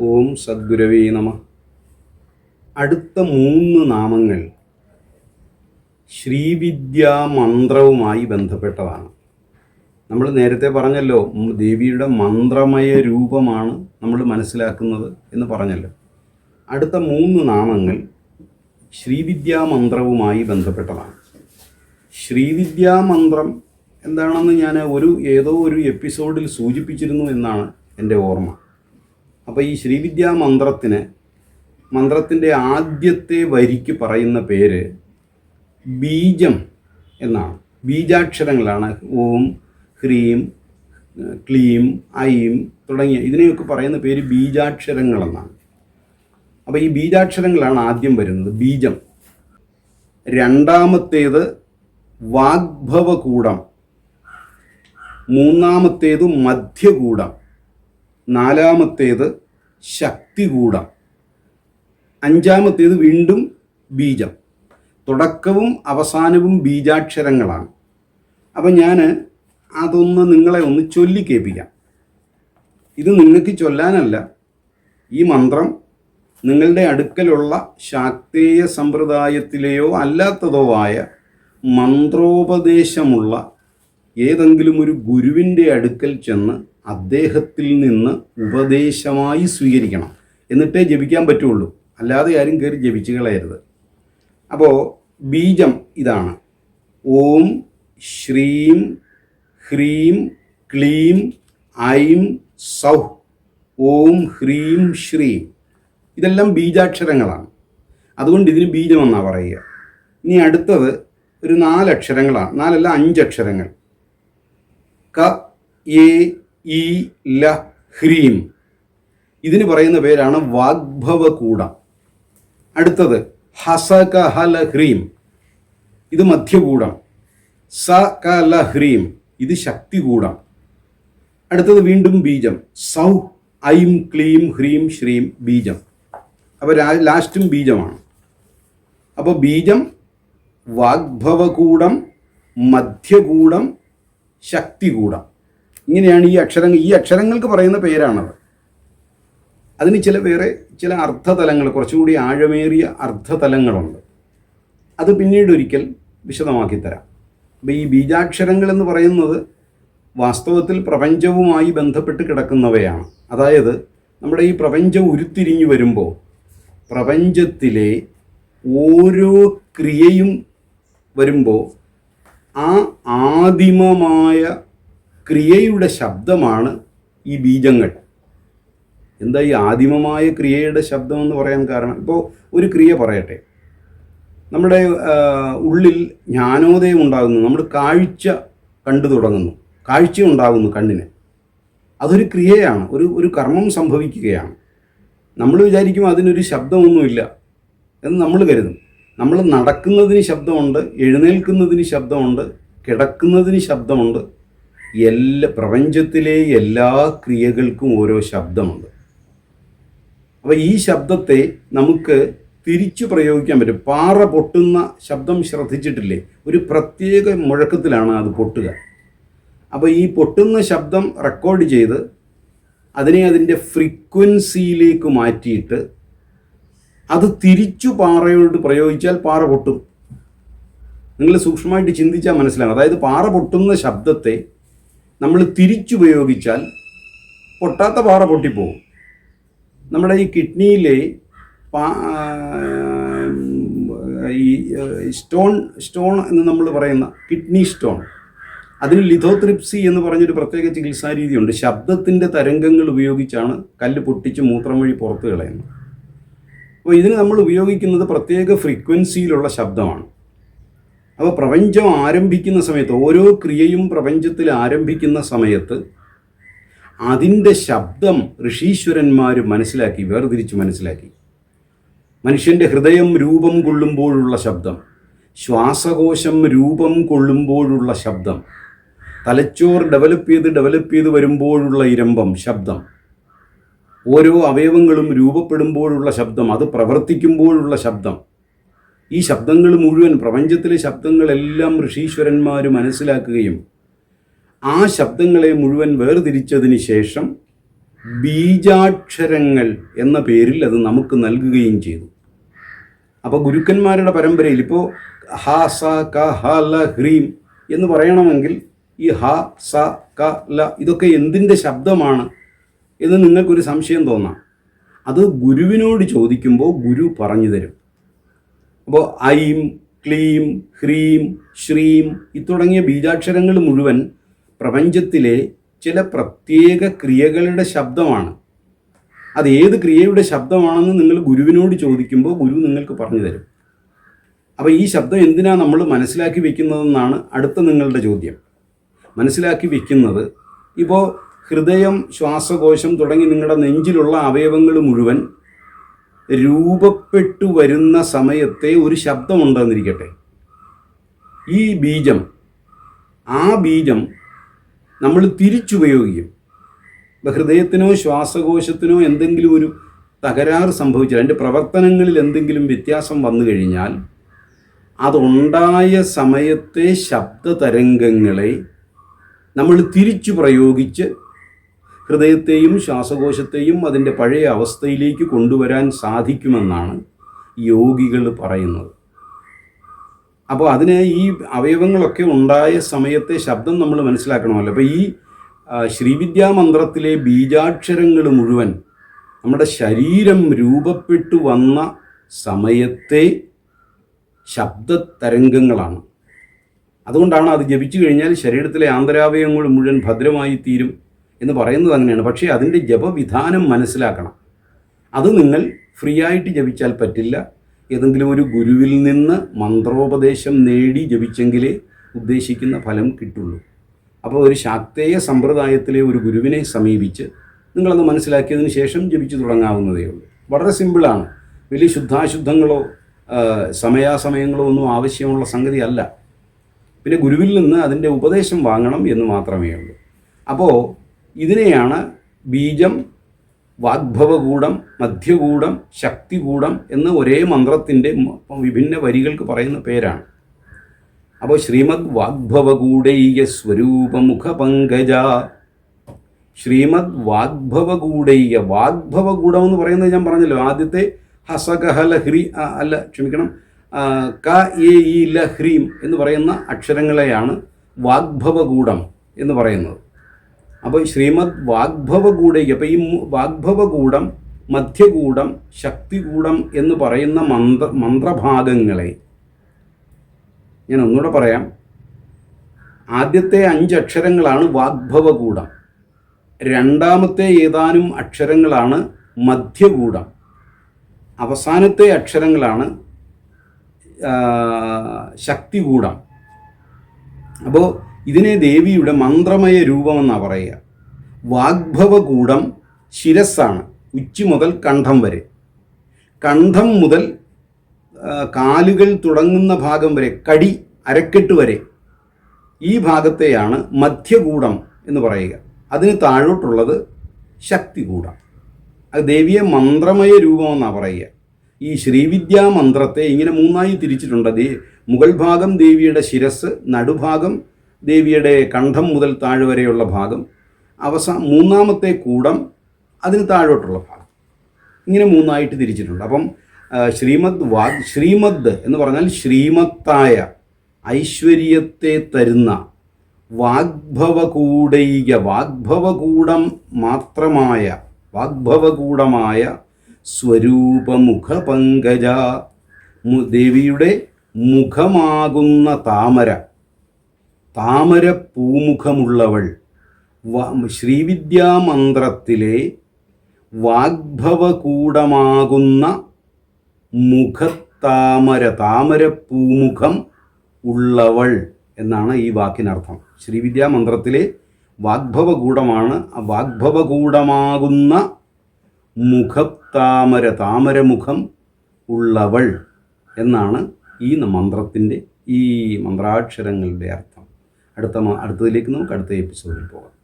ഓം സദ്ഗുരവേ നമ. അടുത്ത മൂന്ന് നാമങ്ങൾ ശ്രീവിദ്യാ മന്ത്രവുമായി ബന്ധപ്പെട്ടതാണ്. നമ്മൾ നേരത്തെ പറഞ്ഞല്ലോ ദേവിയുടെ മന്ത്രമയ രൂപമാണ് നമ്മൾ മനസ്സിലാക്കുന്നത് എന്ന് പറഞ്ഞല്ലോ. അടുത്ത മൂന്ന് നാമങ്ങൾ ശ്രീവിദ്യാ മന്ത്രവുമായി ബന്ധപ്പെട്ടതാണ്. ശ്രീവിദ്യാ മന്ത്രം എന്താണെന്ന് ഞാൻ ഒരു ഏതോ ഒരു എപ്പിസോഡിൽ സൂചിപ്പിച്ചിരുന്നു എന്നാണ് എന്റെ ഓർമ്മ. അപ്പോൾ ഈ ശ്രീവിദ്യാ മന്ത്രത്തിന് മന്ത്രത്തിന്റെ ആദ്യത്തെ വരിക്ക് പറയുന്ന പേര് ബീജം എന്നാണ്. ബീജാക്ഷരങ്ങളാണ്. ഓം ഹ്രീം ക്ലീം ഐം തുടങ്ങിയ ഇതിനെയൊക്കെ പറയുന്ന പേര് ബീജാക്ഷരങ്ങളെന്നാണ്. അപ്പോൾ ഈ ബീജാക്ഷരങ്ങളാണ് ആദ്യം വരുന്നത്. ബീജം. രണ്ടാമത്തേത് വാഗ്ഭവകൂടം. മൂന്നാമത്തേത് മധ്യകൂടം. നാലാമത്തേത് ശക്തികൂടം അഞ്ചാമത്തേത് വീണ്ടും ബീജം. തുടക്കവും അവസാനവും ബീജാക്ഷരങ്ങളാണ്. അപ്പം ഞാൻ അതൊന്ന് നിങ്ങളെ ഒന്ന് ചൊല്ലിക്കേൽപ്പിക്കാം ഇത് നിങ്ങൾക്ക് ചൊല്ലാനല്ല. ഈ മന്ത്രം നിങ്ങളുടെ അടുക്കലുള്ള ശാക്തേയ സമ്പ്രദായത്തിലെയോ അല്ലാത്തതോ ആയ മന്ത്രോപദേശമുള്ള ഏതെങ്കിലും ഒരു ഗുരുവിന്റെ അടുക്കൽ ചെന്ന് അദ്ദേഹത്തിൽ നിന്ന് ഉപദേശമായി സ്വീകരിക്കണം. എന്നിട്ടേ ജപിക്കാൻ പറ്റുള്ളൂ. അല്ലാതെ ആരും കയറി ജപിച്ചു കളയരുത്. അപ്പോൾ ബീജം ഇതാണ്. ഓം ശ്രീം ഹ്രീം ക്ലീം ഐം സൗ. ഓം ഹ്രീം ശ്രീം. ഇതെല്ലാം ബീജാക്ഷരങ്ങളാണ്. അതുകൊണ്ട് ഇതിന് ബീജമെന്നാണ് പറയുക. ഇനി അടുത്തത് ഒരു നാലക്ഷരങ്ങളാണ്. നാലല്ല അഞ്ചക്ഷരങ്ങൾ. ക എ ഇ ല ഹ്രീം ഇതിന് പറയുന്ന പേരാണ് വാഗ്ഭവകൂടം. അടുത്തത് ഹസകഹല ഹ്രീം ഇത് മധ്യകൂടം സ ക ല ഹ്രീം ഇത് ശക്തികൂടം അടുത്തത് വീണ്ടും ബീജം. സൗ ഐം ക്ലീം ഹ്രീം ശ്രീം ബീജം. അപ്പോൾ ലാസ്റ്റും ബീജമാണ്. അപ്പോൾ ബീജം വാഗ്ഭവകൂടം മധ്യകൂടം ശക്തികൂടം. ഇങ്ങനെയാണ് ഈ അക്ഷരങ്ങൾ ഈ അക്ഷരങ്ങൾക്ക് പറയുന്ന പേരാണത്. അതിന് ചില വേറെ ചില അർത്ഥതലങ്ങൾ കുറച്ചുകൂടി ആഴമേറിയ അർത്ഥതലങ്ങളുണ്ട്. അത് പിന്നീട് ഒരിക്കൽ വിശദമാക്കി തരാം. അപ്പോൾ ഈ ബീജാക്ഷരങ്ങൾ എന്ന് പറയുന്നത് വാസ്തവത്തിൽ പ്രപഞ്ചവുമായി ബന്ധപ്പെട്ട് കിടക്കുന്നവയാണ്. അതായത് നമ്മുടെ ഈ പ്രപഞ്ചം ഉരുത്തിരിഞ്ഞു വരുമ്പോൾ പ്രപഞ്ചത്തിലെ ഓരോ ക്രിയയും വരുമ്പോൾ ആ ആദിമമായ ക്രിയയുടെ ശബ്ദമാണ് ഈ ബീജങ്ങൾ. എന്താ ഈ ആദിമമായ ക്രിയയുടെ ശബ്ദം എന്ന് പറയാൻ കാരണം? ഇപ്പോൾ ഒരു ക്രിയ പറയട്ടെ. നമ്മുടെ ഉള്ളിൽ ജ്ഞാനോദയം ഉണ്ടാകുന്നു. നമ്മൾ കാഴ്ച കണ്ടു തുടങ്ങുന്നു. കാഴ്ച ഉണ്ടാകുന്നു കണ്ണിന്. അതൊരു ക്രിയയാണ്. ഒരു ഒരു കർമ്മം സംഭവിക്കുകയാണ്. നമ്മൾ വിചാരിക്കും അതിനൊരു ശബ്ദമൊന്നുമില്ല എന്ന് നമ്മൾ കരുതും. നമ്മൾ നടക്കുന്നതിന് ശബ്ദമുണ്ട് എഴുന്നേൽക്കുന്നതിന് ശബ്ദമുണ്ട് കിടക്കുന്നതിന് ശബ്ദമുണ്ട്. എല്ലാ പ്രപഞ്ചത്തിലെ എല്ലാ ക്രിയകൾക്കും ഓരോ ശബ്ദമുണ്ട്. അപ്പോൾ ഈ ശബ്ദത്തെ നമുക്ക് തിരിച്ചു പ്രയോഗിക്കാൻ പറ്റും. പാറ പൊട്ടുന്ന ശബ്ദം ശ്രദ്ധിച്ചിട്ടില്ലേ? ഒരു പ്രത്യേക മുഴക്കത്തിലാണ് അത് പൊട്ടുക. അപ്പോൾ ഈ പൊട്ടുന്ന ശബ്ദം റെക്കോർഡ് ചെയ്ത് അതിനെ അതിന്റെ ഫ്രീക്വൻസിയിലേക്ക് മാറ്റിയിട്ട് അത് തിരിച്ചു പാറയോട് പ്രയോഗിച്ചാൽ പാറ പൊട്ടും. നിങ്ങൾ സൂക്ഷ്മമായിട്ട് ചിന്തിച്ചാൽ മനസ്സിലാകും. അതായത് പാറ പൊട്ടുന്ന ശബ്ദത്തെ നമ്മൾ തിരിച്ചുപയോഗിച്ചാൽ പൊട്ടാത്ത പാറ പൊട്ടിപ്പോവും. നമ്മുടെ ഈ കിഡ്നിയിലെ ഈ സ്റ്റോൺ സ്റ്റോൺ എന്ന് നമ്മൾ പറയുന്ന കിഡ്നി സ്റ്റോൺ. അതിന് ലിഥോത്രിപ്സി എന്ന് പറഞ്ഞൊരു പ്രത്യേക ചികിത്സാ രീതിയുണ്ട്. ശബ്ദത്തിന്റെ തരംഗങ്ങൾ ഉപയോഗിച്ചാണ് കല്ല് പൊട്ടിച്ച് മൂത്രം വഴി പുറത്ത് കളയുന്നത്. അപ്പോൾ ഇതിന് നമ്മൾ ഉപയോഗിക്കുന്നത് പ്രത്യേക ഫ്രീക്വൻസിയിലുള്ള ശബ്ദമാണ്. അപ്പോൾ പ്രപഞ്ചം ആരംഭിക്കുന്ന സമയത്ത് ഓരോ ക്രിയയും പ്രപഞ്ചത്തിൽ ആരംഭിക്കുന്ന സമയത്ത് അതിന്റെ ശബ്ദം ഋഷീശ്വരന്മാർ മനസ്സിലാക്കി വേർതിരിച്ച് മനസ്സിലാക്കി. മനുഷ്യന്റെ ഹൃദയം രൂപം കൊള്ളുമ്പോഴുള്ള ശബ്ദം ശ്വാസകോശം രൂപം കൊള്ളുമ്പോഴുള്ള ശബ്ദം തലച്ചോർ ഡെവലപ്പ് ചെയ്ത് ഡെവലപ്പ് ചെയ്ത് വരുമ്പോഴുള്ള ഇരമ്പം ശബ്ദം ഓരോ അവയവങ്ങളും രൂപപ്പെടുമ്പോഴുള്ള ശബ്ദം അത് പ്രവർത്തിക്കുമ്പോഴുള്ള ശബ്ദം. ഈ ശബ്ദങ്ങൾ മുഴുവൻ പ്രപഞ്ചത്തിലെ ശബ്ദങ്ങളെല്ലാം ഋഷീശ്വരന്മാർ മനസ്സിലാക്കുകയും ആ ശബ്ദങ്ങളെ മുഴുവൻ വേർതിരിച്ചതിന് ശേഷം ബീജാക്ഷരങ്ങൾ എന്ന പേരിൽ അത് നമുക്ക് നൽകുകയും ചെയ്തു. അപ്പോൾ ഗുരുക്കന്മാരുടെ പരമ്പരയിൽ ഇപ്പോൾ ഹ സ ക ഹ ല ഹ്രീം എന്ന് പറയണമെങ്കിൽ ഈ ഹ സ ക ല ഇതൊക്കെ എന്തിന്റെ ശബ്ദമാണ് എന്ന് നിങ്ങൾക്കൊരു സംശയം തോന്നാം. അത് ഗുരുവിനോട് ചോദിക്കുമ്പോൾ ഗുരു പറഞ്ഞു തരും. അപ്പോൾ ഐം ക്ലീം ഹ്രീം ശ്രീം ഇത്തുടങ്ങിയ ബീജാക്ഷരങ്ങൾ മുഴുവൻ പ്രപഞ്ചത്തിലെ ചില പ്രത്യേക ക്രിയകളുടെ ശബ്ദമാണ്. അത് ഏത് ക്രിയയുടെ ശബ്ദമാണെന്ന് നിങ്ങൾ ഗുരുവിനോട് ചോദിക്കുമ്പോൾ ഗുരു നിങ്ങൾക്ക് പറഞ്ഞു തരും. അപ്പോൾ ഈ ശബ്ദം എന്തിനാണ് നമ്മൾ മനസ്സിലാക്കി വെക്കുന്നതെന്നാണ് അടുത്ത നിങ്ങളുടെ ചോദ്യം. മനസ്സിലാക്കി വെക്കുന്നത് ഇപ്പോൾ ഹൃദയം ശ്വാസകോശം തുടങ്ങി നിങ്ങളുടെ നെഞ്ചിലുള്ള അവയവങ്ങൾ മുഴുവൻ രൂപപ്പെട്ടു വരുന്ന സമയത്തെ ഒരു ശബ്ദമുണ്ടെന്നിരിക്കട്ടെ ഈ ബീജം ആ ബീജം നമ്മൾ തിരിച്ചുപയോഗിക്കും. ഹൃദയത്തിനോ ശ്വാസകോശത്തിനോ എന്തെങ്കിലും ഒരു തകരാറ് സംഭവിച്ചാൽ അതിന്റെ പ്രവർത്തനങ്ങളിൽ എന്തെങ്കിലും വ്യത്യാസം വന്നു കഴിഞ്ഞാൽ അതുണ്ടായ സമയത്തെ ശബ്ദ തരംഗങ്ങളെ നമ്മൾ തിരിച്ചു പ്രയോഗിച്ച് ഹൃദയത്തെയും ശ്വാസകോശത്തെയും അതിന്റെ പഴയ അവസ്ഥയിലേക്ക് കൊണ്ടുവരാൻ സാധിക്കുമെന്നാണ് യോഗികൾ പറയുന്നത്. അപ്പോൾ അതിന് ഈ അവയവങ്ങളൊക്കെ ഉണ്ടായ സമയത്തെ ശബ്ദം നമ്മൾ മനസ്സിലാക്കണമല്ലോ. അപ്പോൾ ഈ ശ്രീവിദ്യാമന്ത്രത്തിലെ ബീജാക്ഷരങ്ങൾ മുഴുവൻ നമ്മുടെ ശരീരം രൂപപ്പെട്ടു വന്ന സമയത്തെ ശബ്ദ തരംഗങ്ങളാണ് അതുകൊണ്ടാണ് അത് ജപിച്ചു കഴിഞ്ഞാൽ ശരീരത്തിലെ ആന്തരാവയവങ്ങൾ മുഴുവൻ ഭദ്രമായി തീരും എന്ന് പറയുന്നത് അങ്ങനെയാണ്. പക്ഷേ അതിന്റെ ജപവിധാനം മനസ്സിലാക്കണം. അത് നിങ്ങൾ ഫ്രീ ആയിട്ട് ജപിച്ചാൽ പറ്റില്ല. ഏതെങ്കിലും ഒരു ഗുരുവിൽ നിന്ന് മന്ത്രോപദേശം നേടി ജപിച്ചെങ്കിലേ ഉദ്ദേശിക്കുന്ന ഫലം കിട്ടുള്ളൂ. അപ്പോൾ ഒരു ശാക്തേയ സമ്പ്രദായത്തിലെ ഒരു ഗുരുവിനെ സമീപിച്ച് നിങ്ങളത് മനസ്സിലാക്കിയതിന് ശേഷം ജപിച്ചു തുടങ്ങാവുന്നതേ ഉള്ളൂ. വളരെ സിമ്പിളാണ്. വലിയ ശുദ്ധാശുദ്ധങ്ങളോ സമയാസമയങ്ങളോ ഒന്നും ആവശ്യമുള്ള സംഗതി അല്ല. പിന്നെ ഗുരുവിൽ നിന്ന് അതിന്റെ ഉപദേശം വാങ്ങണം എന്ന് മാത്രമേ ഉള്ളൂ. അപ്പോൾ ഇതിനെയാണ് ബീജം വാഗ്ഭവകൂടം മധ്യകൂടം ശക്തികൂടം എന്ന് ഒരേ മന്ത്രത്തിന്റെ വിഭിന്ന വരികൾക്ക് പറയുന്ന പേരാണ്. അപ്പോൾ ശ്രീമദ് വാഗ്ഭവകൂടൈക സ്വരൂപമുഖ പങ്കജ ശ്രീമദ് വാഗ്ഭവകൂടൈക വാഗ്ഭവകൂടം എന്ന് പറയുന്നത് ഞാൻ പറഞ്ഞല്ലോ ആദ്യത്തെ ഹസകഹല ഹ്രീ ആ, അല്ല ക്ഷമിക്കണം ക എ ഇ ല ഹ്രീം എന്ന് പറയുന്ന അക്ഷരങ്ങളെയാണ് വാഗ്ഭവകൂടം എന്ന് പറയുന്നത്. അപ്പോൾ ശ്രീമദ് വാഗ്ഭവകൂടേക്ക് അപ്പോൾ ഈ വാഗ്ഭവകൂടം മധ്യകൂടം ശക്തികൂടം എന്ന് പറയുന്ന മന്ത്ര മന്ത്രഭാഗങ്ങളെ ഞാൻ ഒന്നുകൂടെ പറയാം. ആദ്യത്തെ അഞ്ചക്ഷരങ്ങളാണ് വാഗ്ഭവകൂടം രണ്ടാമത്തെ ഏതാനും അക്ഷരങ്ങളാണ് മധ്യകൂടം അവസാനത്തെ അക്ഷരങ്ങളാണ് ശക്തികൂടം അപ്പോൾ ഇതിനെ ദേവിയുടെ മന്ത്രമയ രൂപമെന്നാണ് പറയുക. വാഗ്ഭവകൂടം ശിരസ്സാണ് ഉച്ചി മുതൽ കണ്ഠം വരെ. കണ്ഠം മുതൽ കാലുകൾ തുടങ്ങുന്ന ഭാഗം വരെ കടി അരക്കെട്ട് വരെ. ഈ ഭാഗത്തെയാണ് മധ്യകൂടം എന്ന് പറയുക. അതിന് താഴോട്ടുള്ളത് ശക്തികൂടം അത് ദേവിയെ മന്ത്രമയ രൂപമെന്നാണ് പറയുക. ഈ ശ്രീവിദ്യാ മന്ത്രത്തെ ഇങ്ങനെ മൂന്നായി തിരിച്ചിട്ടുണ്ട്. ദേ മുകൾ ഭാഗം ദേവിയുടെ ശിരസ് നടുഭാഗം ദേവിയുടെ കണ്ഠം മുതൽ താഴെ വരെയുള്ള ഭാഗം അവസാന മൂന്നാമത്തെ കൂടം അതിന് താഴോട്ടുള്ള ഭാഗം. ഇങ്ങനെ മൂന്നായിട്ട് തിരിച്ചിട്ടുണ്ട്. അപ്പം ശ്രീമദ് വാഗ് ശ്രീമദ് എന്ന് പറഞ്ഞാൽ ശ്രീമത്തായ ഐശ്വര്യത്തെ തരുന്ന വാഗ്ഭവകൂടൈക വാഗ്ഭവകൂടം മാത്രമായ വാഗ്ഭവകൂടമായ സ്വരൂപമുഖ പങ്കജ ദേവിയുടെ മുഖമാകുന്ന താമര. താമര പൂമുഖമുള്ളവൾ ശ്രീവിദ്യാമന്ത്രത്തിലെ വാഗ്ഭവകൂടമാകുന്ന മുഖത്താമര താമര പൂമുഖം ഉള്ളവൾ എന്നാണ് ഈ വാക്കിനർത്ഥം. ശ്രീവിദ്യാമന്ത്രത്തിലെ വാഗ്ഭവകൂടമാണ് ആ വാഗ്ഭവകൂടമാകുന്ന മുഖത്താമര താമരമുഖം ഉള്ളവൾ എന്നാണ് ഈ മന്ത്രത്തിന്റെ ഈ മന്ത്രാക്ഷരങ്ങളുടെ അർത്ഥം. അടുത്ത അടുത്തതിലേക്ക് നമുക്ക് അടുത്ത എപ്പിസോഡിൽ പോകാം.